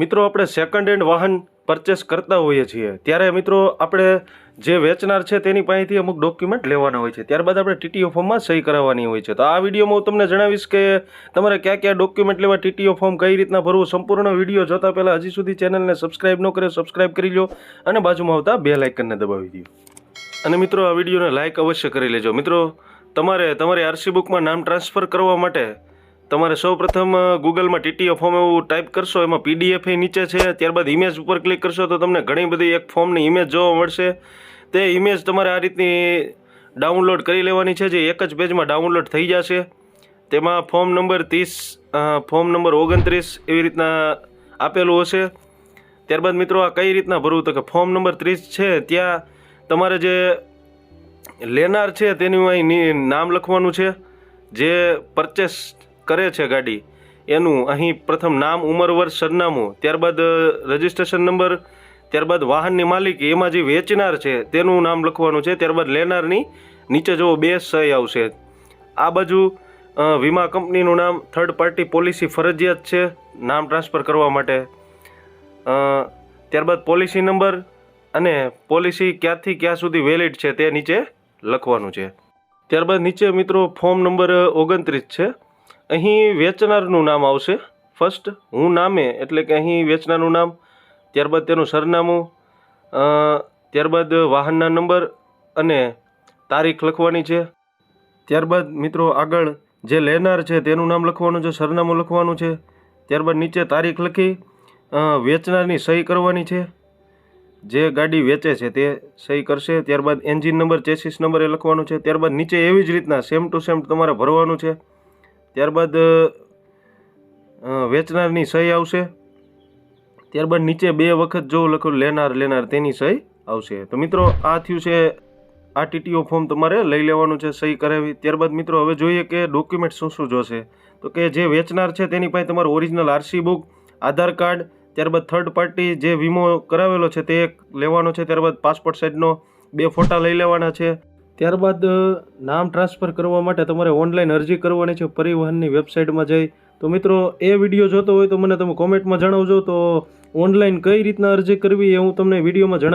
મિત્રો, આપણે second hand વાહન પરચેસ કરતા હોઈએ છીએ. ત્યારે મિત્રો, આપણે જે વેચનાર છે તેની પાસેથી અમુક ડોક્યુમેન્ટ લેવાના હોય છે. ત્યારબાદ આપણે ટીટીઓ ફોર્મમાં સહી કરાવવાની હોય છે. તો આ વિડીયોમાં હું તમને જણાવીશ કે તમારે કયા કયા ડોક્યુમેન્ટ લેવા ટીટીઓ ફોર્મ કઈ રીતના ભરવું, સંપૂર્ણ વીડિયો જોતા પહેલાં હજી સુધી ચેનલને સબસ્ક્રાઇબ ન કરે સબસ્ક્રાઇબ કરી લો અને બાજુમાં આવતા બે લાઇકનને દબાવી દો. અને મિત્રો, આ વિડીયોને લાઇક અવશ્ય કરી લેજો. મિત્રો, તમારે તમારી આરસી બુકમાં નામ ટ્રાન્સફર કરવા માટે તમારે સૌપ્રથમ ગૂગલમાં ટીટીઓ ફોર્મ એવું ટાઈપ કરશો, એમાં પીડીએફ નીચે છે, ત્યારબાદ ઇમેજ ઉપર ક્લિક કરશો, તો તમને ઘણી બધી એક ફોર્મની ઇમેજ જોવા મળશે. તે ઇમેજ તમારે આ રીતની ડાઉનલોડ કરી લેવાની છે, જે એક જ પેજમાં ડાઉનલોડ થઈ જશે. તેમાં ફોર્મ નંબર ત્રીસ ફોર્મ નંબર ઓગણત્રીસ એવી રીતના આપેલું હશે. ત્યારબાદ મિત્રો આ કઈ રીતના ભરવું? તો કે ફોર્મ નંબર ત્રીસ છે, ત્યાં તમારે જે લેનાર છે, તેનું અહીં નામ લખવાનું છે. જે પરચેસ કરે છે ગાડી. એનું અહીં પ્રથમ નામ ઉંમર વર્ષ સરનામું, ત્યારબાદ રજિસ્ટ્રેશન નંબર, ત્યારબાદ વાહનની માલિકી, એમાં જે વેચનાર છે, તેનું નામ લખવાનું છે, ત્યારબાદ લેનારની, નીચે જો બે સહી આવશે. આ બાજુ વીમા કંપનીનું નામ થર્ડ પાર્ટી પોલિસી ફરજિયાત છે, નામ ટ્રાન્સફર કરવા માટે. ત્યારબાદ પોલિસી નંબર અને પોલિસી ક્યાંથી ક્યાં સુધી વેલિડ છે તે નીચે લખવાનું છે. ત્યારબાદ નીચે મિત્રો ફોર્મ નંબર ઓગણત્રીસ છે. અહીં વેચનારનું નામ આવશે. ફર્સ્ટ હું નામે, એટલે કે અહીં વેચનારનું નામ, ત્યારબાદ તેનું સરનામું ત્યારબાદ વાહનના નંબર અને તારીખ લખવાની છે. ત્યારબાદ મિત્રો આગળ જે લેનાર છે તેનું નામ લખવાનું છે, સરનામું લખવાનું છે. ત્યારબાદ નીચે તારીખ લખી વેચનારની સહી કરવાની છે. જે ગાડી વેચે છે તે સહી કરશે. ત્યારબાદ એન્જિન નંબર ચેસિસ નંબર એ લખવાનું છે. ત્યારબાદ નીચે એવી જ રીતના સેમ ટુ સેમ તમારે ભરવાનું છે. ત્યારબાદ વેચનારની સહી આવશે. ત્યારબાદ નીચે બે વખત જો લખો લેનાર લેનાર, તેની સહી આવશે. તો મિત્રો, આ થયું છે આ ટીટીઓ ફોર્મ તમારે લઈ લેવાનું છે, સહી કરાવી. ત્યારબાદ મિત્રો, હવે જોઈએ કે ડોક્યુમેન્ટ શું શું જોશે. તો કે જે વેચનાર છે તેની પાસે તમારું original RC book, Aadhaar card, ત્યારબાદ થર્ડ પાર્ટી જે વીમો કરાવેલો છે તે એક લેવાનો છે. ત્યારબાદ પાસપોર્ટ સાઇઝનો બે ફોટા લઈ લેવાના છે. ત્યારબાદ નામ ટ્રાન્સફર કરવા માટે તમારે ઓનલાઈન અરજી કરવાની છે પરિવહનની વેબસાઇટમાં જઈ. તો મિત્રો, એ વીડિયો જોતો હોય તો મને તમે કોમેન્ટમાં જણાવજો. તો ઓનલાઈન કઈ રીતના અરજી કરવી એ હું તમને વિડીયોમાં જણાવી